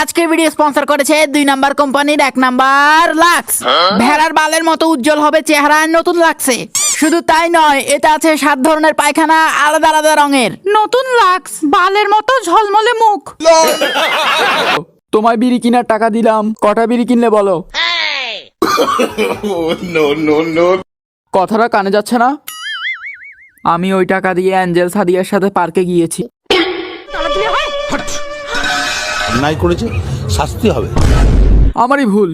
আজকের video sponsor করেছে দুই নাম্বার কোম্পানির এক নাম্বার লাক্স। ভেড়ার বালের মতো উজ্জ্বল হবে চেহারা নতুন লাগছে শুধু তাই নয় এটা আছে সাত ধরনের পায়খানা আলাদা আলাদা রঙের। নতুন লাক্স বালের মতো ঝলমলে মুখ। তোমায় বিড়ি কেনার টাকা দিলাম কটা বিড়ি কিনলে বলো. কথাটা কানে যাচ্ছে না? আমি ওই টাকা দিয়ে অ্যাঞ্জেল সাদিয়ার সাথে পার্কে গিয়েছি। অন্যায় করেছে শাস্তি হবে। আমারই ভুল।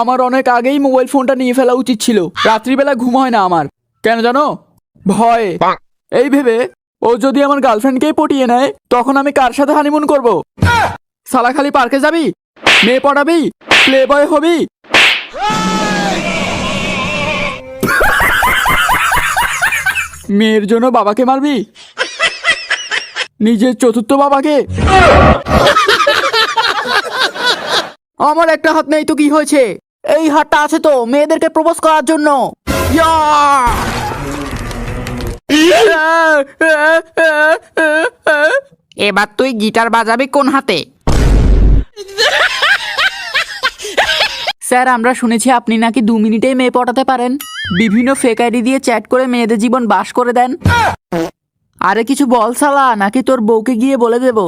আমার অনেক আগেই মোবাইল ফোনটা নিয়ে ফেলা উচিত ছিল। রাত্রিবেলা ঘুম হয় না আমার। কেন জানো? ভয়ে। এই ভেবে ও যদি আমার গার্লফ্রেন্ডকেই পটিয়ে নেয় তখন আমি কার সাথে হানিমুন করব? সালা খালি পার্কে যাবি? মেয়ে পড়াবি? প্লে বয় হবি? মেয়ের জন্য বাবাকে মারবি? নিজের চতুর্থ বাবাকে? আমার একটা হাত নেই তো কি হয়েছে? এই হাতটা আছে তো, মেয়েদেরকে প্রপোজ করার জন্য! এবার তুই গিটার বাজাবি কোন হাতে? স্যার, আমরা শুনেছি আপনি নাকি দু মিনিটেই মেয়ে পটাতে পারেন। বিভিন্ন ফেক আইডি দিয়ে চ্যাট করে মেয়েদের জীবন বাস করে দেন। আরে কিছু বল সালা নাকি তোর বউকে গিয়ে বলে দেবো?